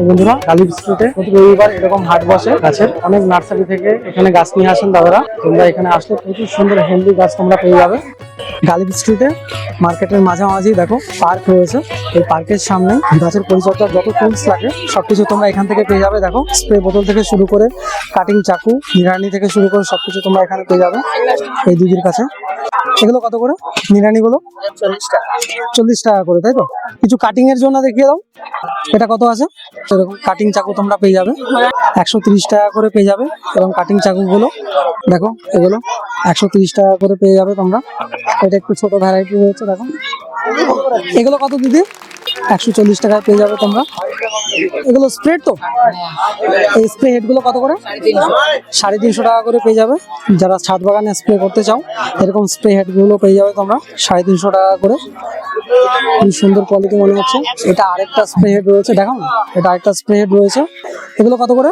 তো বন্ধুরা গালিব স্ট্রিটে প্রতি রবিবার এরকম হাট বসে গাছের। অনেক নার্সারি থেকে এখানে গাছ নিয়ে আসেন দাদারা। তোমরা এখানে আসলে প্রচুর সুন্দর হেলদি গাছ তোমরা পেয়ে যাবে। গালিব স্ট্রিটে মার্কেটের মাঝামাঝি দেখো, পার্ক রয়েছে। এই পার্কের সামনে গাছের পরিচর্যার যত টুলস লাগে, সবকিছু তোমরা এখান থেকে পেয়ে যাবে। দেখো স্প্রে বোতল থেকে শুরু করে কাটিং চাকু নিরানি থেকে শুরু করে সবকিছু তোমরা এখানে পেয়ে যাবে এই দিদির কাছে। এগুলো কত করে? নিরানি গুলো চল্লিশ টাকা করে, তাই তো? কিছু কাটিং এর জন্য দেখিয়ে দাও। এটা কত আছে? কাটিং চাকু তোমরা পেয়ে যাবে। একশো টাকা করে পেয়ে যাবে এবং কাটিং চাকু গুলো দেখো, এগুলো একশো টাকা করে পেয়ে যাবে তোমরা। এটা একটু ছোট ভ্যারাইটি রয়েছে, দেখো। এগুলো কত দিদি? একশো চল্লিশ টাকায় পেয়ে যাবে তোমরা। এগুলো স্প্রেড তো? এই স্প্রে হেডগুলো কত করে? সাড়ে তিনশো টাকা করে পেয়ে যাবে। যারা ছাদ বাগানে স্প্রে করতে চাও, এরকম স্প্রে হেডগুলো পেয়ে যাবে তোমরা। সাড়ে তিনশো টাকা করে। খুব সুন্দর কোয়ালিটি মনে হচ্ছে। এটা আরেকটা স্প্রে হেড রয়েছে দেখো এটা আরেকটা স্প্রে হেড রয়েছে। এগুলো কত করে?